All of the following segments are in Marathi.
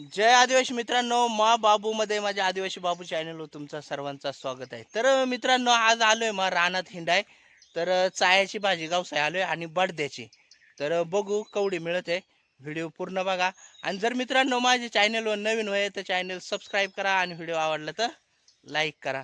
जय आदिवासी मित्रांनो मा बाबू मध्ये माझ्या आदिवासी बाबू चॅनलवर तुमचा सर्वांचा स्वागत आहे. तर मित्रांनो आज आलोय मग रानात हिंडाय. तर चायाची भाजी गावसाय आलोय आणि बडद्याची. तर बघू कवडी मिळत. आहे व्हिडिओ पूर्ण बघा. आणि जर मित्रांनो माझ्या चॅनलवर नवीन होय तर चॅनल सबस्क्राईब करा आणि व्हिडिओ आवडला तर लाईक करा.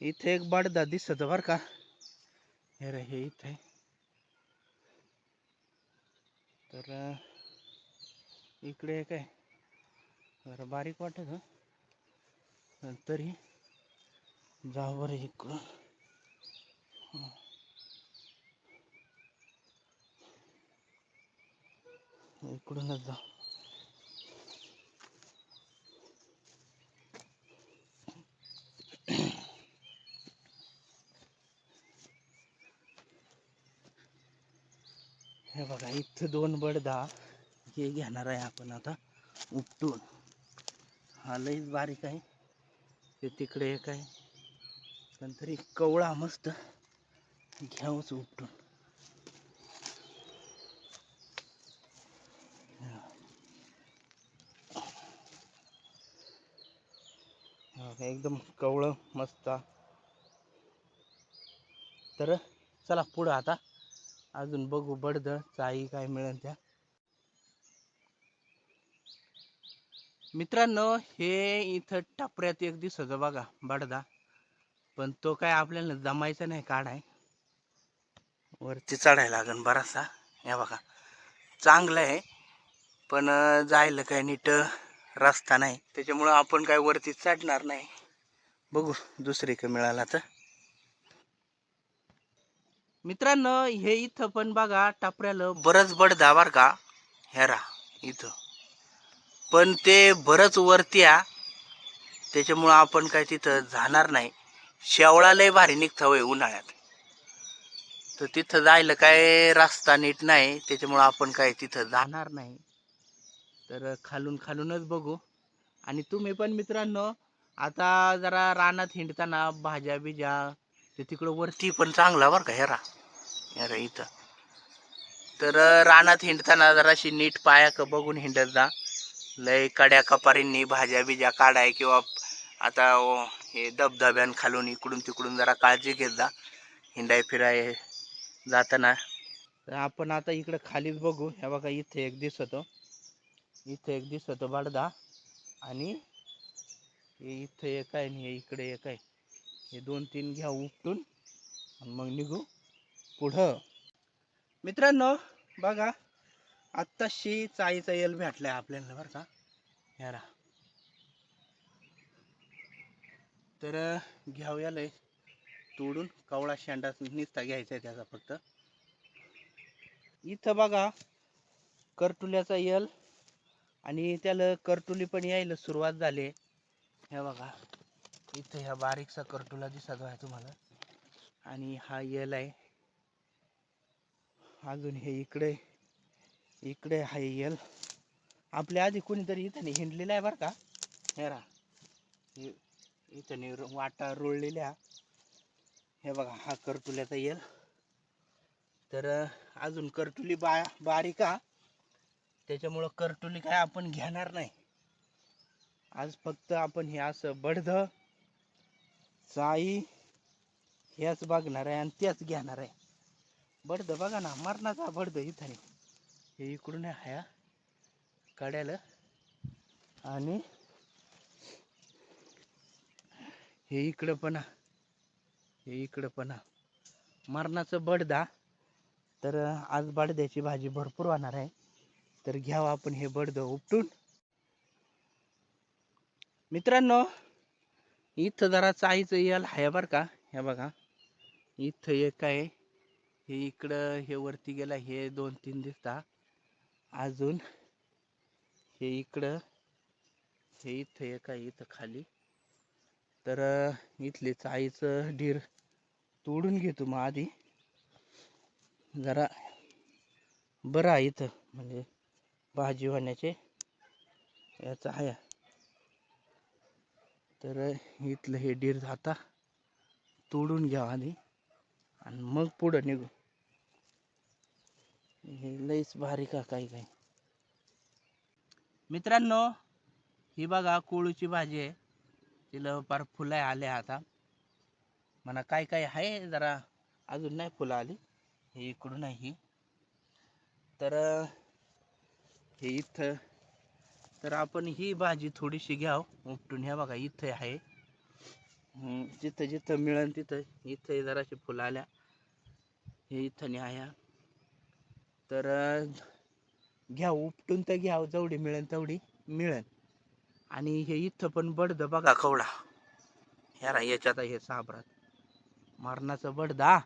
इथे एक बडदा दिसत बर का? हे रे हे इथे. तर इकडे एक आहे. जरा बारीक वाटत तरी जाऊ बरं इकडं इकडूनच जा हे बघा इथं दोन बडदा हे घेणार आहे आपण आता उपटून. हा लईच बारीक आहे. ते तिकडे एक आहे. पण तरी कवळा मस्त घ्यावंच उपटून. एकदम कवळं मस्त. तर चला पुढं आता. अजून बघू बडद चाई काय मिळेल त्या. मित्रांनो हे इथं टपऱ्यात एक दिसत बघा बडदा. पण तो काय आपल्याला जमायचा नाही काढाय वरती चढायला लागन बरासा हे बघा चांगलं आहे. पण जायला काय नीट रस्ता नाही. त्याच्यामुळं आपण काय वरती चढणार नाही. बघू दुसरी का मिळाला तर. मित्रांनो हे इथं पण बघा टपऱ्याला बरंच बडदा बर का. हेरा इथं. पण ते बरंच वरती आ त्याच्यामुळं आपण काय तिथं जाणार नाही. शेवळा लय भारी निघतं होय उन्हाळ्यात. तर तिथं जायला काय रस्ता नीट नाही. त्याच्यामुळं आपण काय तिथं जाणार नाही. तर खालून खालूनच बघू. आणि तुम्ही पण मित्रांनो आता जरा रानात हिंडताना भाज्या बिज्या ते तिकडं वरती पण चांगला बरं का हेरा हेरा इथं. तर रानात हिंडताना जराशी नीट पाया बघून हिंडत जा. लय कड्या कपारींनी भाज्या बिज्या काढाय किंवा आता हे धबधब्यान खालून इकडून तिकडून जरा काळजी घेत जा. हिंडाय फिराय जाताना. तर आपण आता इकडं खालीच बघू. हे बघा इथे एक दिसतो. इथे एक दिसतो बडदा. आणि इथे एक आहे आणि हे इकडे एक आहे. हे दोन तीन घ्या उपटून आणि मग निघू पुढं. मित्रांनो बघा आत्ताशी चाईचा येल भेटलाय आपल्याला बरं का. यारा तर घ्यावया लय तोडून कवळा शेंडा निसता घ्यायचा आहे त्याचा फक्त. इथं बघा करटुल्याचा येल आणि त्याला करटुली पण यायला सुरुवात झाली. हे बघा. इथं ह्या बारीकसा कर्टुला दिसत आहे तुम्हाला. आणि हा यल आहे. अजून हे इकडे इकडे हा यल. आपल्या आधी कोणीतरी इथं नाही हिंडलेला आहे बरं का? हेरा हे इथं नाही वाटा रोळलेल्या. हे बघा हा करटुल्याचा येल. तर अजून करटुली बा बारीका त्याच्यामुळं करटुली काय आपण घेणार नाही. आज फक्त आपण हे असं बडध चाई ह्याच बघणार आहे आणि त्याच घेणार आहे. बडद बघा ना मरणाचा बडद इथं. नाही हे इकडून ह्या हा कड्याला आणि हे इकडं पण हे इकडं पण हा. मरणाचं बडदा तर आज बडद्याची भाजी भरपूर होणार आहे. तर घ्यावं आपण हे बडद उपटून. मित्रांनो इथं जरा चाईचं याल आहे बरं का. हे बघा. इथं एक आहे. हे इकडं हे वरती गेला हे दोन तीन दिसता. अजून हे इकडं हे इथं एक आहे इथं खाली. तर इथली इथले ढीर तोडून घेतो मग आधी. जरा बरं आहे इथं. म्हणजे भाजी होण्याचे. याचं आहे. तर इथलं हे डीर आता तोडून घ्या आधी आणि मग पुढं निघू. हे लईच भारी का काही काही. मित्रांनो ही बघा कोळूची भाजी आहे. तिला फार फुलं आले आता. म्हणा काय काय आहे जरा अजून नाही फुलं आली. हे इकडून आहे ही तर हे इथं तर आपण ही भाजी थोडीशी घ्याव उपटून ह्या बघा इथं आहे. जिथं जिथं मिळेल तिथं इथं जराशी फुलं आल्या. हे इथं नाही आहे तर घ्या उपटून तर घ्याव जेवढी मिळेल तेवढी मिळेल आणि हे इथं पण बडद बघा कवडा. ह्याला याच्यात हे साबरात. मरणाचं बडदा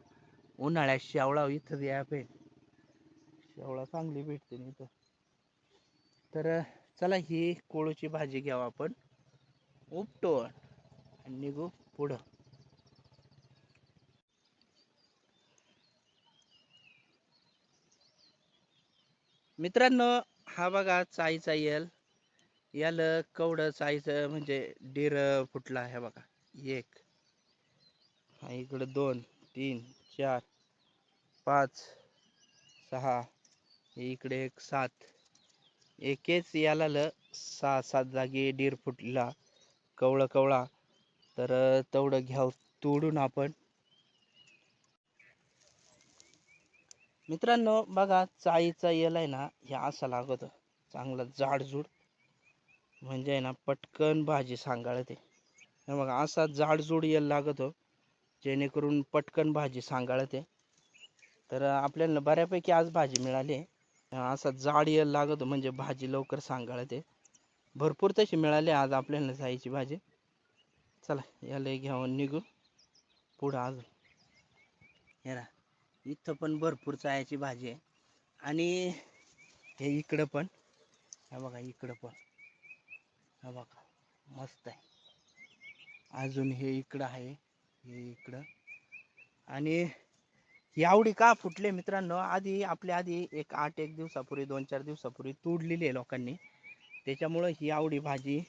उन्हाळ्यात शेवळा इथं या पे. शेवळा चांगली भेटते ना इथं. तर चला ही कोळूची भाजी घ्यावं आपण. उपटो आणि निघू पुढं. मित्रांनो हा बघा चाईचा येल. याल कवडं चाईचं म्हणजे डीर फुटला आहे बघा. एक हा इकडं दोन तीन चार पाच सहा इकडे एक सात. एकेच याला ल सहा सात जागी दीड फुटला कवळं कवळा. तर तेवढं घ्याव तोडून आपण. मित्रांनो बघा चाळीचा येल आहे ना हे असा लागत. चांगला जाडजूड. म्हणजे आहे ना पटकन भाजी सांगाळते. बघा असा जाडजूड येल लागत हो, जेणेकरून पटकन भाजी सांगाळते. तर आपल्याला बऱ्यापैकी आज भाजी मिळाली असा जाड यल लागत म्हणजे भाजी लवकर सांगाळते. भरपूर तशी मिळाली आज आपल्याला जायची भाजी. चला याला घ्यावं निघू पुढं अजून. हे ना इथं पण भरपूर चायाची भाजी आहे. आणि हे इकडं पण हा बघा इकडं पण. हा बघा मस्त आहे. अजून हे इकडं आहे हे इकडं. आणि ही आवडी का फुटले मित्रांनो? आधी आपल्या आधी एक आठ एक दिवसापूर्वी दोन चार दिवसापूर्वी तोडलेली आहे लोकांनी. त्याच्यामुळं ही आवडी भाजी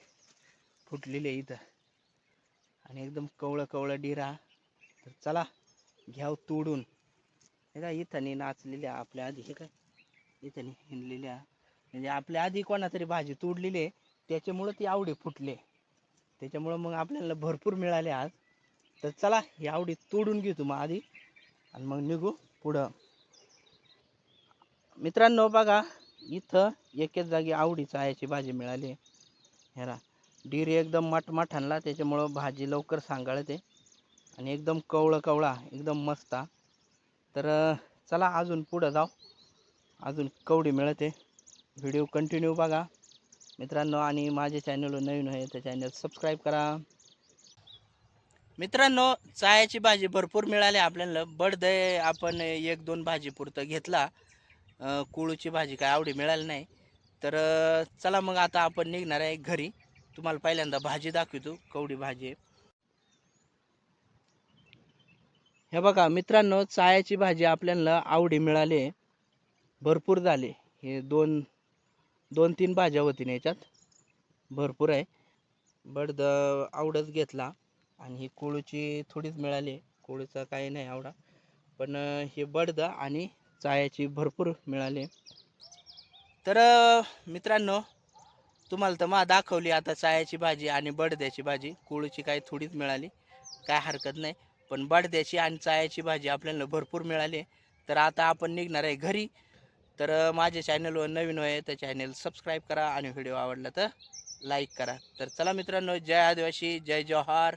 फुटलेली आहे इथं. आणि एकदम कवळं कवळं डिरा. तर चला घ्याव तोडून. हे काय इथं नाचलेल्या आपल्या आधी हे काय? इथं हिंडलेल्या. म्हणजे आपल्या आधी कोणातरी भाजी तोडलेली आहे. त्याच्यामुळं ती आवडी फुटले त्याच्यामुळं मग आपल्याला भरपूर मिळाले आज. तर चला ही आवडी तोडून घेऊ मग आधी. आणि मग निघू पुढं. मित्रांनो बघा इथं एकेच जागी आवडी चायाची भाजी मिळाली. ह्याला डिरी एकदम मठमठ आणला त्याच्यामुळं भाजी लवकर सांगाळते. आणि एकदम कवळं कवळा एकदम मस्त. तर चला अजून पुढं जाऊ. अजून कवडी मिळते. व्हिडिओ कंटिन्यू बघा. मित्रांनो आणि माझे चॅनल नवीन आहे तर चॅनल सबस्क्राईब करा. मित्रांनो चायाची भाजी भरपूर मिळाली आपल्याला. बडद आपण एक दोन भाजी पुरतं घेतला कुळूची भाजी काय आवडी मिळाली नाही. तर चला मग आता आपण निघणार आहे घरी. तुम्हाला पहिल्यांदा भाजी दाखवतो कवडी भाजी आहे. हे बघा मित्रांनो चायाची भाजी आपल्याला आवडी मिळाली आहे. भरपूर झाले. हे दोन दोन तीन भाज्या होती याच्यात. भरपूर आहे. बडद आवडच घेतला. आणि ही कोळूची थोडीच मिळाली कोळूचा काही नाही आवडा. पण हे बडद आणि चायाची भरपूर मिळाली तर मित्रांनो तुम्हाला तर मा दाखवली आता चायाची भाजी आणि बडद्याची भाजी. कोळूची काही थोडीच मिळाली. काय हरकत नाही. पण बडद्याची आणि चायाची भाजी आपल्याला भरपूर मिळाली तर आता आपण निघणार आहे घरी. तर माझे चॅनलवर नवीन आहे तर चॅनल सबस्क्राईब करा आणि व्हिडिओ आवडला तर लाईक करा. तर चला मित्रांनो जय आदिवासी जय जोहार.